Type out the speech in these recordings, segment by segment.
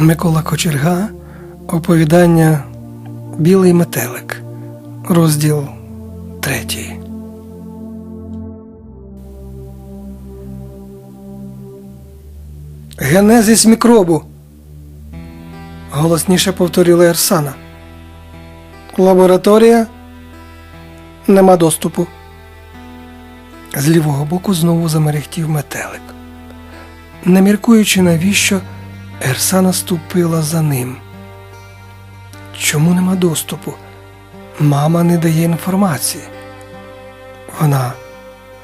Микола Кочерга, оповідання Білий метелик, розділ третій. Генезис мікробу. Голосніше повторила Ерсана. Лабораторія. Нема доступу. З лівого боку знову замерехтів метелик. Не міркуючи навіщо, Ерсана ступила за ним. Чому нема доступу? Мама не дає інформації. Вона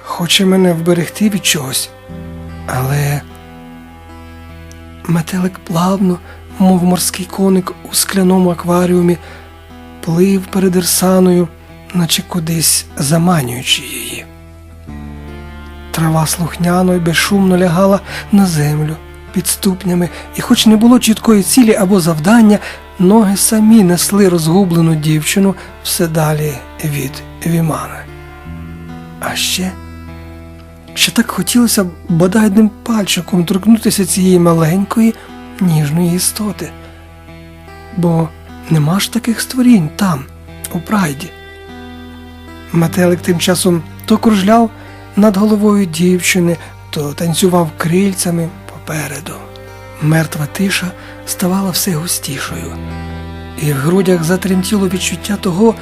хоче мене вберегти від чогось, але метелик плавно, мов морський коник у скляному акваріумі, плив перед Ерсаною, наче кудись заманюючи її. Трава слухняно й безшумно лягала на землю під ступнями, і, хоч не було чіткої цілі або завдання, ноги самі несли розгублену дівчину все далі від Вімана. А ще, ще так хотілося б бодай одним пальчиком торкнутися цієї маленької ніжної істоти. Бо нема ж таких створінь там, у прайді. Метелик тим часом то кружляв над головою дівчини, то танцював крильцями попереду. Мертва тиша ставала все густішою, і в грудях затремтіло відчуття того,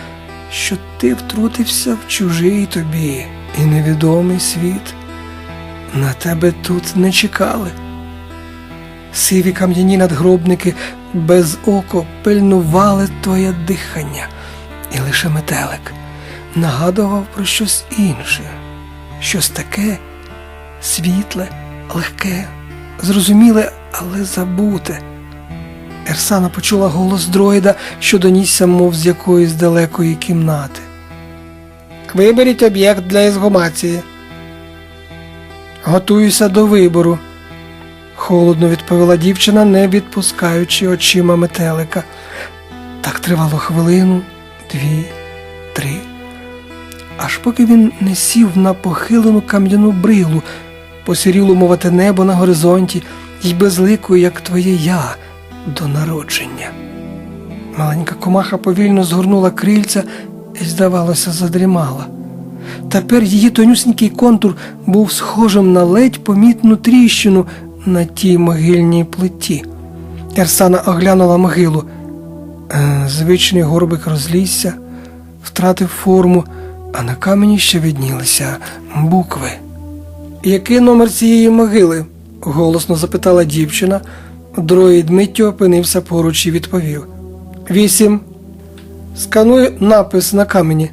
що ти втрутився в чужий тобі і невідомий світ. На тебе тут не чекали. Сиві кам'яні надгробники без око пильнували твоє дихання, і лише метелик нагадував про щось інше, щось таке світле, легке, зрозуміле, але забуте. Ерсана почула голос дроїда, що донісся, мов з якоїсь далекої кімнати. Виберіть об'єкт для ізгумації. Готуюся до вибору, холодно відповіла дівчина, не відпускаючи очима метелика. Так тривало хвилину, дві, три. Аж поки він не сів на похилену кам'яну брилу, посіріло мовити небо на горизонті й безлику, як твоє я до народження. Маленька комаха повільно згорнула крильця і, здавалося, задрімала. Тепер її тонюсінький контур був схожим на ледь помітну тріщину на тій могильній плиті. Ерсана оглянула могилу. Е, Звичний горбик розлізся, втратив форму, а на камені ще виднілися букви. Який номер цієї могили? голосно запитала дівчина. Дроїд миттю опинився поруч і відповів. Вісім. Скануй напис на камені.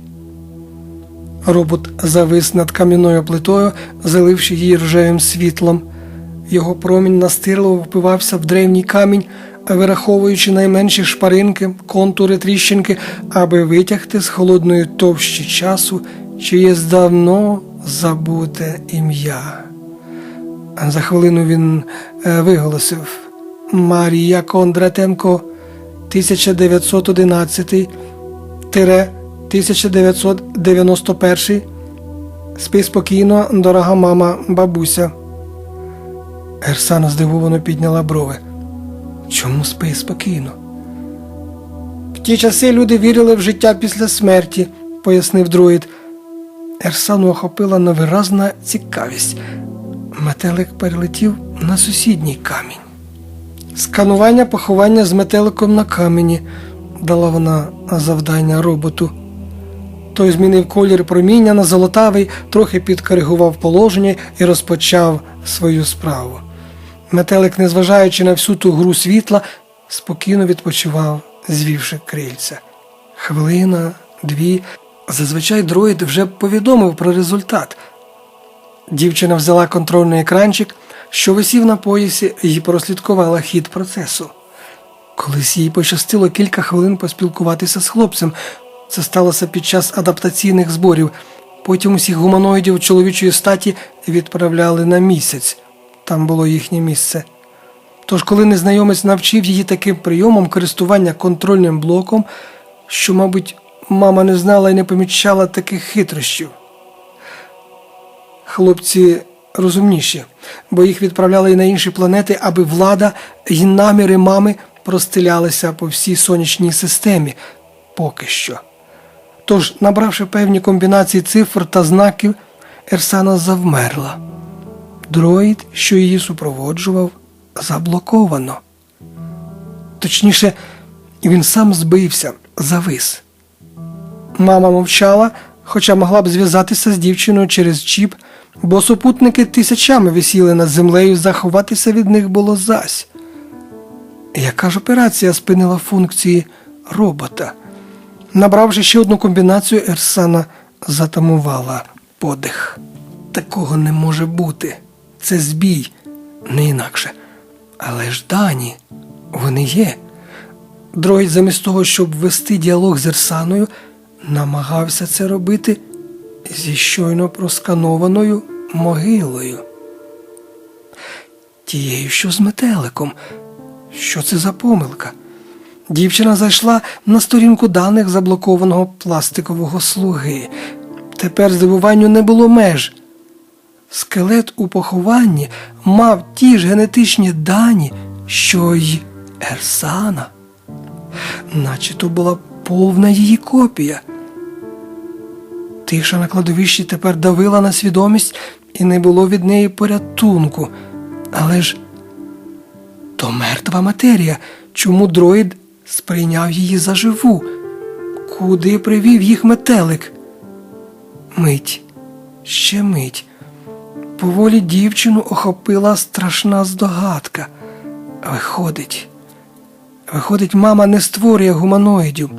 Робот завис над кам'яною плитою, заливши її рожевим світлом. Його промінь настирливо впивався в древній камінь, вираховуючи найменші шпаринки, контури тріщинки, аби витягти з холодної товщі часу чиєсь давно забуте ім'я. За хвилину він е, виголосив Марія Кондратенко 1911 1991 Спи спокійно, дорога мама, бабуся. Ерсана здивовано підняла брови. Чому спи спокійно? В ті часи люди вірили в життя після смерті, пояснив друїд. Ерсану охопила невиразна цікавість. Метелик перелетів на сусідній камінь. Сканування поховання з метеликом на камені, дала вона завдання роботу. Той змінив колір проміння на золотавий, трохи підкоригував положення і розпочав свою справу. Метелик, незважаючи на всю ту гру світла, спокійно відпочивав, звівши крильця. Хвилина, дві. Зазвичай дроїд вже повідомив про результат. Дівчина взяла контрольний екранчик, що висів на поясі, і прослідкувала хід процесу. Колись їй пощастило кілька хвилин поспілкуватися з хлопцем. Це сталося під час адаптаційних зборів. Потім усіх гуманоїдів чоловічої статі відправляли на місяць. Там було їхнє місце. Тож, коли незнайомець навчив її таким прийомом користування контрольним блоком, що, мабуть, мама не знала і не помічала таких хитрощів. Хлопці розумніші, бо їх відправляли і на інші планети, аби влада і наміри мами простелялися по всій сонячній системі поки що. Тож, набравши певні комбінації цифр та знаків, Ерсана завмерла. Дроїд, що її супроводжував, заблоковано. Точніше, він сам збився, завис. Мама мовчала, хоча могла б зв'язатися з дівчиною через чіп, бо супутники тисячами висіли над землею, заховатися від них було зась. Яка ж операція спинила функції робота? Набравши ще одну комбінацію, Ерсана затамувала подих. Такого не може бути. Це збій, не інакше. Але ж дані, вони є. Дроїд замість того, щоб вести діалог з Ерсаною, намагався це робити зі щойно просканованою могилою. Тією, що з метеликом. Що це за помилка? Дівчина зайшла на сторінку даних заблокованого пластикового слуги. Тепер здивуванню не було меж. Скелет у похованні мав ті ж генетичні дані, що й Ерсана. Наче то була повна її копія. Тиша на кладовищі тепер давила на свідомість і не було від неї порятунку. Але ж то мертва матерія, чому дроїд сприйняв її за живу? Куди привів їх метелик? Мить, ще мить. Поволі дівчину охопила страшна здогадка. Виходить, виходить, мама не створює гуманоїдів.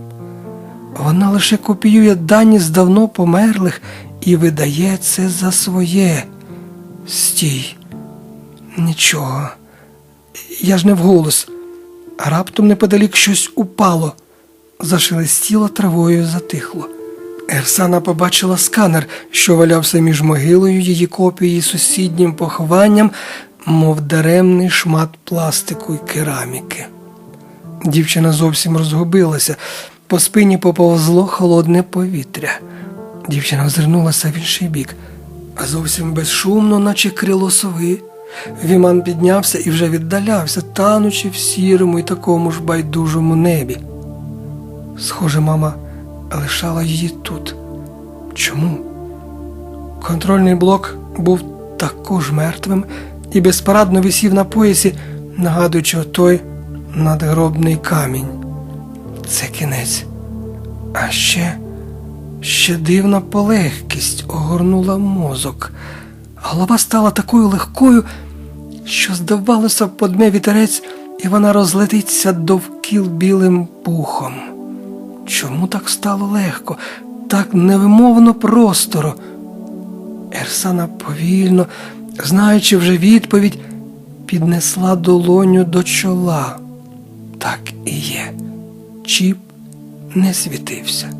Вона лише копіює дані з давно померлих і видає це за своє. Стій, нічого. Я ж не вголос. Раптом неподалік щось упало, зашелестіло травою затихло. Ерсана побачила сканер, що валявся між могилою її копії і сусіднім похованням, мов даремний шмат пластику й кераміки. Дівчина зовсім розгубилася, по спині поповзло холодне повітря. Дівчина озирнулася в інший бік, а зовсім безшумно, наче крило сови. Віман піднявся і вже віддалявся, танучи в сірому і такому ж байдужому небі. Схоже, мама лишала її тут. Чому? Контрольний блок був також мертвим і безпарадно висів на поясі, нагадуючи отой надгробний камінь. Це кінець. А ще, ще дивна полегкість огорнула мозок. Голова стала такою легкою, що, здавалося, подме вітерець, і вона розлетиться довкіл білим пухом. Чому так стало легко, так невимовно просторо? Ерсана повільно, знаючи вже відповідь, піднесла долоню до чола. Так і є. Чіп не світився.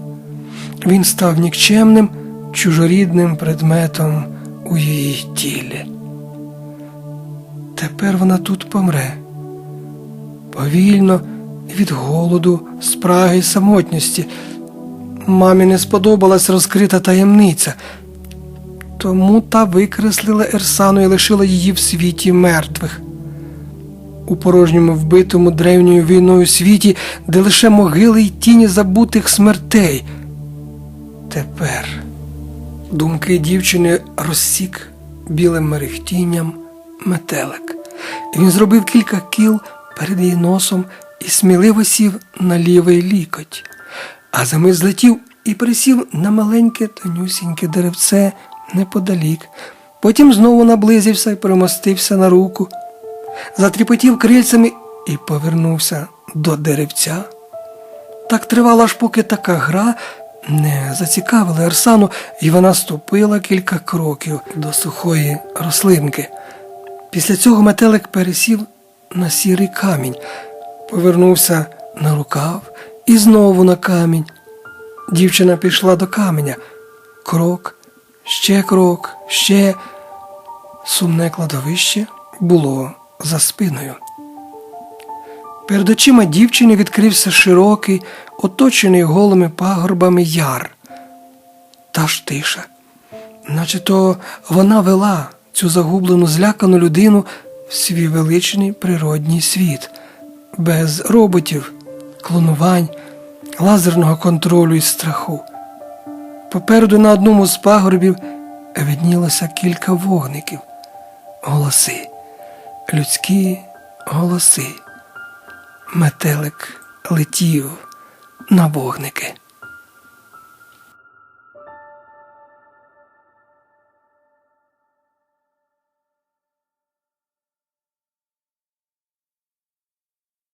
Він став нікчемним, чужорідним предметом у її тілі. Тепер вона тут помре. Повільно від голоду, спраги й самотності. Мамі не сподобалась розкрита таємниця, тому та викреслила Ерсану і лишила її в світі мертвих. У порожньому вбитому древньою війною світі, де лише могили й тіні забутих смертей. Тепер думки дівчини розсік білим мерехтінням метелик. Він зробив кілька кіл перед її носом і сміливо сів на лівий лікоть, а за мить злетів і присів на маленьке тонюсіньке деревце неподалік. Потім знову наблизився і примостився на руку, затріпотів крильцями і повернувся до деревця. Так тривала аж поки така гра не зацікавила Ерсану, і вона ступила кілька кроків до сухої рослинки. Після цього метелик пересів на сірий камінь, повернувся на рукав і знову на камінь. Дівчина пішла до каменя. Крок, ще крок, ще сумне кладовище було за спиною. Перед очима дівчини відкрився широкий, оточений голими пагорбами яр. Та ж тиша, наче то вона вела цю загублену, злякану людину в свій величний природній світ, без роботів, клонувань, лазерного контролю і страху. Попереду на одному з пагорбів виднілося кілька вогників, голоси, людські голоси. Метелик летів на вогники.